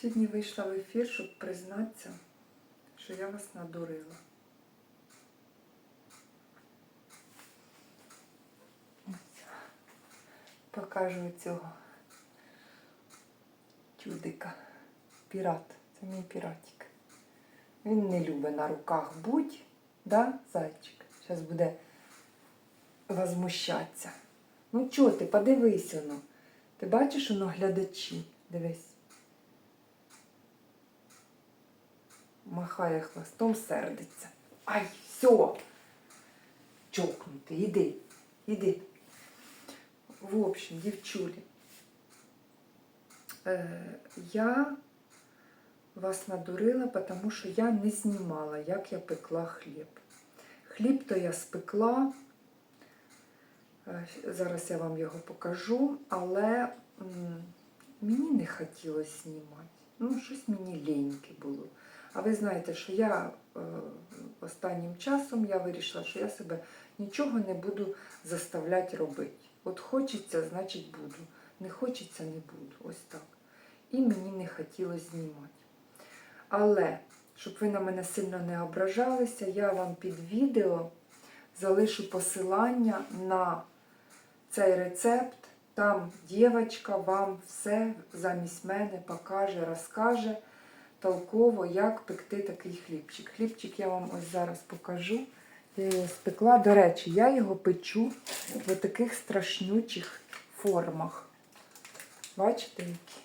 Сьогодні вийшла в ефір, щоб признатися, що я вас надурила. Покажу цього чудика. Пірат. Це мій піратик. Він не любить на руках будь, да, зайчик? Зараз буде возмущатися. Ну чого ти, подивись воно. Ти бачиш воно глядачі? Дивись. Махає хвостом, сердиться. Ай, все. Чокнутий, іди, іди. В общем, дівчулі, е, я вас надурила, тому що я не знімала, як я пекла хліб. Хліб то я спекла. Е, Зараз я вам його покажу, але мені не хотілося знімати. Ну, щось мені ліньки було. А ви знаєте, що я е, останнім часом я вирішила, що я себе нічого не буду заставляти робити. От хочеться, значить буду. Не хочеться, не буду. Ось так. І мені не хотілося знімати. Але, щоб ви на мене сильно не ображалися, я вам під відео залишу посилання на цей рецепт. Там дівчинка вам все замість мене покаже, розкаже толково, як пекти такий хлібчик. Хлібчик я вам ось зараз покажу. Я його спекла. До речі, я його печу в таких страшнючих формах. Бачите, які?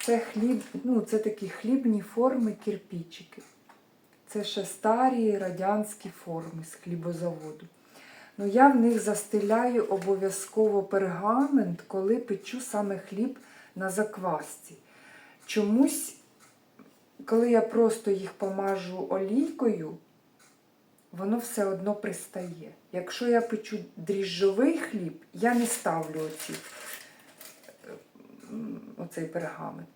Це хліб, ну, це такі хлібні форми кирпичики. Це ще старі радянські форми з хлібозаводу. Ну, я в них застеляю обов'язково пергамент, коли печу саме хліб на заквасці. Чомусь, коли я просто їх помажу олійкою, воно все одно пристає. Якщо я печу дріжджовий хліб, я не ставлю оці, м, оцей пергамент.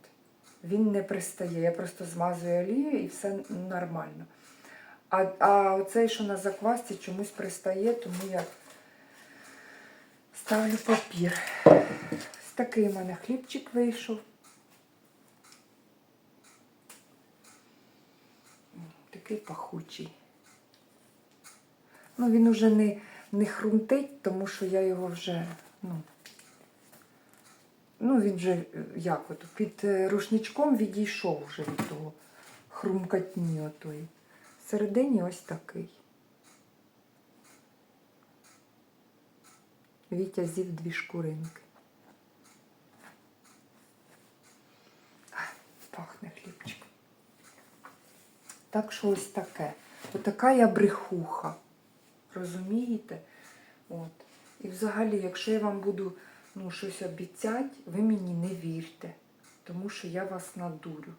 Він не пристає. Я просто змазую олією і все нормально. А, а оцей, що на заквасці, чомусь пристає, тому я ставлю папір. Такий у мене хлібчик вийшов. Такий пахучий. Ну, він уже не, не хрумтить, тому що я його вже, ну, ну він вже е, як от, під е, рушничком відійшов вже від того хрумкатні отої. Всередині ось такий. Вітя з'їв дві шкуринки. Пахне хлібчик. Так що ось таке. Отака я брехуха. Розумієте? От. І взагалі, якщо я вам буду ну, щось обіцяти, ви мені не вірте, тому що я вас надурю.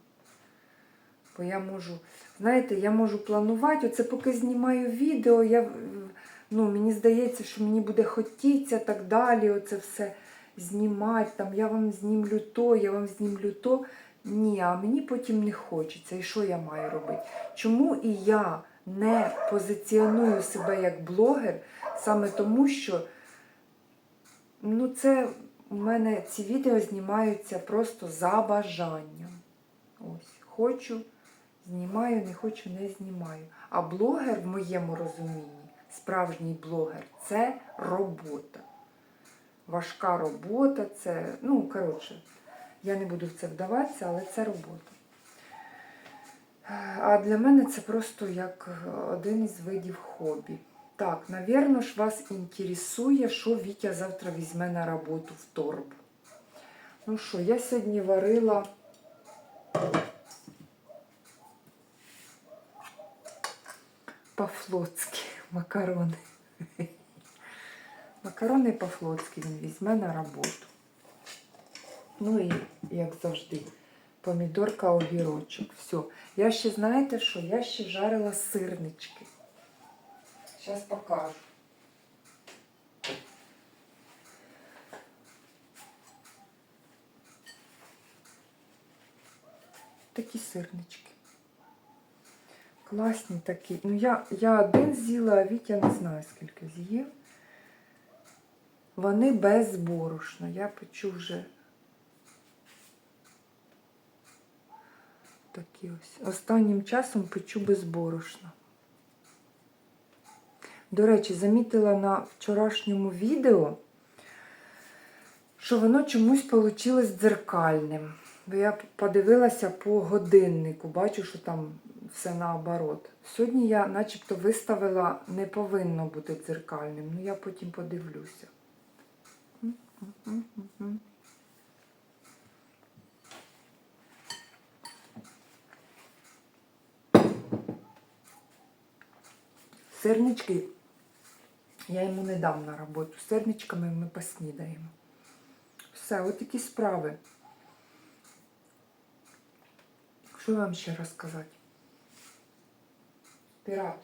Бо я можу, знаєте, я можу планувати, оце поки знімаю відео, я, ну, мені здається, що мені буде хотіться так далі, оце все знімати, там, я вам знімлю то, я вам знімлю то. Ні, а мені потім не хочеться. І що я маю робити? Чому і я не позиціоную себе як блогер, саме тому, що ну, це у мене ці відео знімаються просто за бажанням. Ось, хочу, знімаю, не хочу, не знімаю. А блогер, в моєму розумінні, справжній блогер це робота. Важка робота, це, ну, коротше, я не буду в це вдаватися, але це робота. А для мене це просто як один із видів хобі. Так, навірно ж вас інтересує, що Вітя завтра візьме на роботу в торбу. Ну що, я сьогодні варила по-флотськи макарони. Макарони по-флотськи він візьме на роботу. Ну і, як завжди, помідорка, огірочок. Все. Я ще, знаєте що? Я ще жарила сирнички. Зараз покажу. Такі сирнички. Класні такі. Ну, я, я один з'їла, а Вітя не знаю, скільки з'їв. Вони без борошна. Я печу вже такі ось. Останнім часом печу без борошна. До речі, замітила на вчорашньому відео, що воно чомусь вийшло дзеркальним. Бо я подивилася по годиннику, бачу, що там все наоборот. Сьогодні я начебто виставила не повинно бути дзеркальним, ну я потім подивлюся. Сирнички я йому не дам на роботу. Сирничками ми поснідаємо. Все, от такі справи. Що вам ще розказати? Пірат,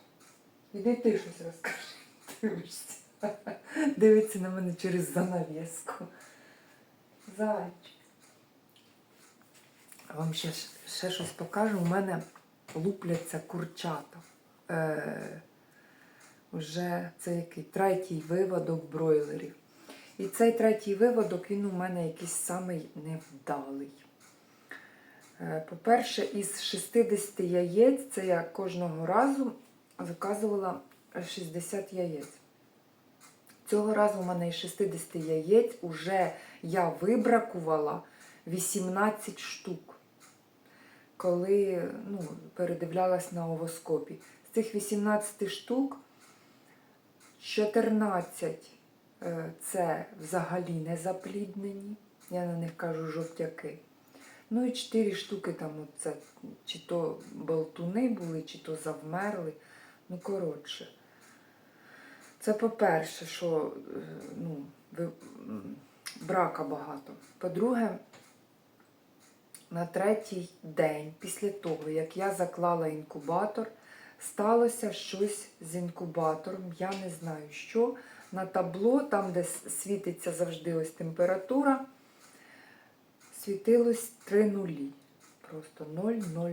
іди ти щось розкажи. Дивишся. Дивиться на мене через занавіску. Зайчик. Вам ще, ще щось покажу. У мене лупляться курчата. Е, вже це який третій виводок бройлерів. І цей третій виводок, він у мене якийсь самий невдалий. Е, По-перше, із 60 яєць, це я кожного разу заказувала 60 яєць. Цього разу у мене із 60 яєць уже я вибракувала 18 штук, коли ну, передивлялась на овоскопі. З цих 18 штук 14 е, це взагалі не запліднені. Я на них кажу жовтяки. Ну і 4 штуки там оце, чи то болтуни були, чи то завмерли. Ну, коротше. Це по-перше, що е, ну, брака багато. По-друге, на третій день після того, як я заклала інкубатор, сталося щось з інкубатором. Я не знаю що. На табло, там, де світиться завжди ось температура, світилось 3 нулі. Просто 0, 0, 0.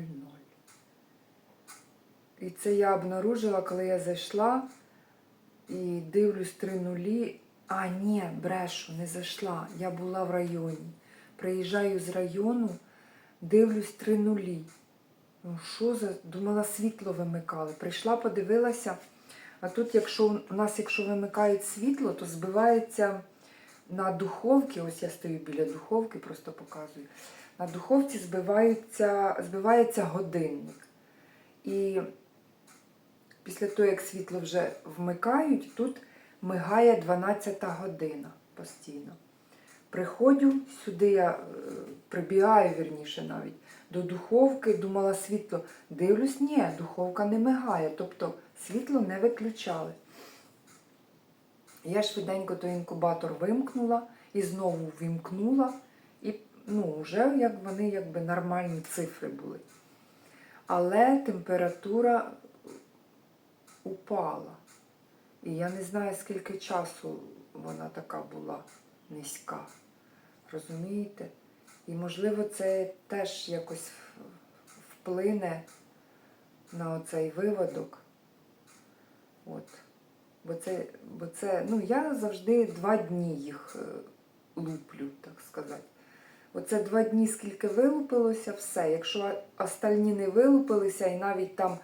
І це я обнаружила, коли я зайшла і дивлюсь 3 нулі. А, ні, брешу, не зайшла. Я була в районі. Приїжджаю з району, дивлюсь 3 нулі. Ну, що за. Думала, світло вимикали. Прийшла, подивилася. А тут, якщо у нас, якщо вимикають світло, то збивається на духовці, ось я стою біля духовки, просто показую. На духовці збивається, збивається годинник. І після того, як світло вже вмикають, тут мигає 12 година постійно. Приходжу сюди, я е, прибігаю вірніше навіть до духовки, думала світло. Дивлюсь, ні, духовка не мигає, тобто світло не виключали. Я швиденько той інкубатор вимкнула і знову вимкнула, і ну, вже як вони якби нормальні цифри були. Але температура упала. І я не знаю, скільки часу вона така була низька. Розумієте? І, можливо, це теж якось вплине на оцей виводок. От. Бо це, бо це, ну, я завжди два дні їх е, луплю, так сказати. Оце два дні, скільки вилупилося, все. Якщо остальні не вилупилися, і навіть там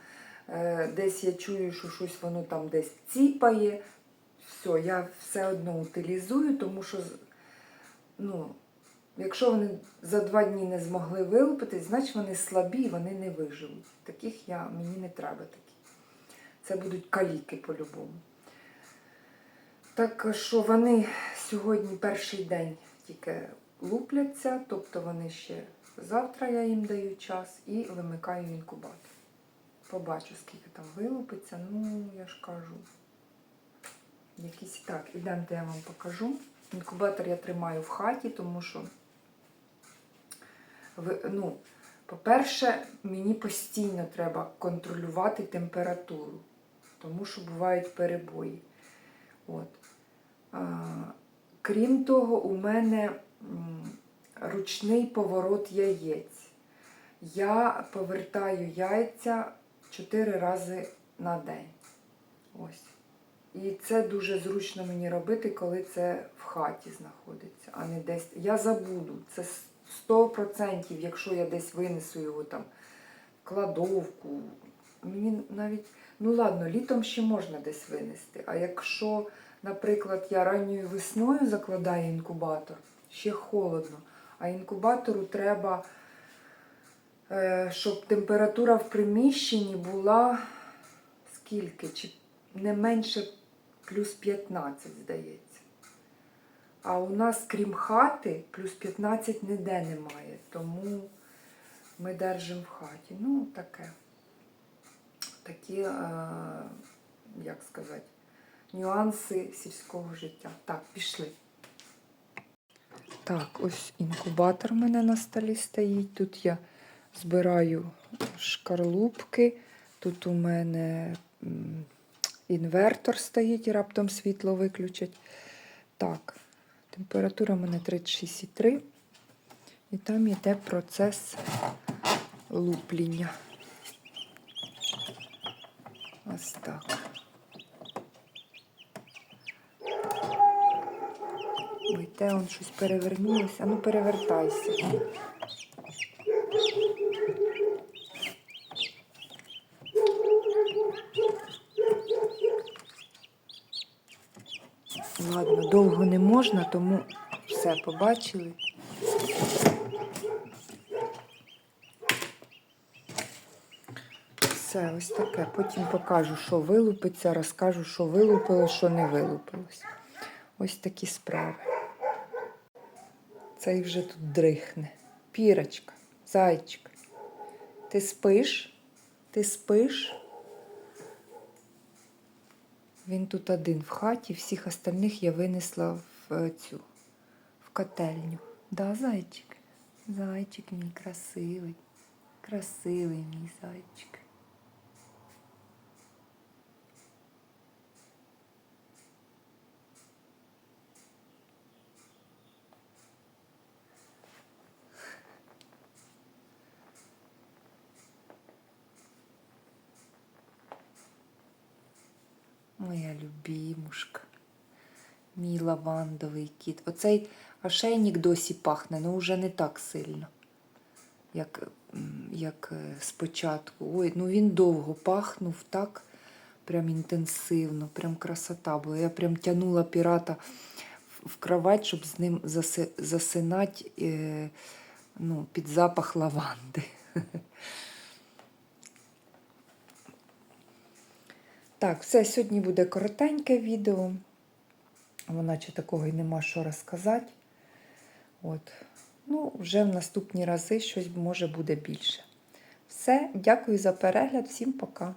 е, десь я чую, що щось воно там десь ціпає, все, я все одно утилізую, тому що ну, якщо вони за два дні не змогли вилупитись, значить вони слабі вони не виживуть. Таких я, мені не треба такі. Це будуть каліки по-любому. Так що вони сьогодні перший день тільки лупляться, тобто вони ще завтра я їм даю час і вимикаю інкубатор. Побачу, скільки там вилупиться. Ну, я ж кажу. Якісь так, ідемте, я вам покажу. Інкубатор я тримаю в хаті, тому що, ну, по-перше, мені постійно треба контролювати температуру, тому що бувають перебої. От. А, крім того, у мене ручний поворот яєць. Я повертаю яйця 4 рази на день. Ось. І це дуже зручно мені робити, коли це в хаті знаходиться, а не десь. Я забуду. Це 100%, якщо я десь винесу його там кладовку. Мені навіть, ну ладно, літом ще можна десь винести. А якщо, наприклад, я ранньою весною закладаю інкубатор, ще холодно, а інкубатору треба, е, щоб температура в приміщенні була скільки? Чи не менше плюс 15, здається. А у нас, крім хати, плюс 15 ніде немає. Тому ми держимо в хаті. Ну, таке. Такі, е, як сказати, нюанси сільського життя. Так, пішли. Так, ось інкубатор у мене на столі стоїть. Тут я збираю шкарлупки. Тут у мене інвертор стоїть і раптом світло виключать. Так, температура у мене 36,3. І там йде процес лупління. Ось так. Ой, те он щось перевернулося. А ну перевертайся. Ладно, довго не можна, тому все побачили. Все, ось таке. Потім покажу, що вилупиться, розкажу, що вилупилось, що не вилупилось. Ось такі справи. Цей вже тут дрихне. Пірочка, зайчик. Ти спиш? Ти спиш? Він тут один в хаті, всіх остальних я винесла в е, цю в котельню. Да, зайчик? Зайчик мій красивий. Красивий мій зайчик. Моя любімушка. Мій лавандовий кіт. Оцей ошейник досі пахне, але вже не так сильно, як, як е, спочатку. Ой, ну він довго пахнув так, прям інтенсивно, прям красота була. Я прям тянула пірата в кровать, щоб з ним заси, засинати е, ну, під запах лаванди. Так, все, сьогодні буде коротеньке відео. Вона чи такого й нема що розказати. От. Ну, вже в наступні рази щось може буде більше. Все, дякую за перегляд, всім пока.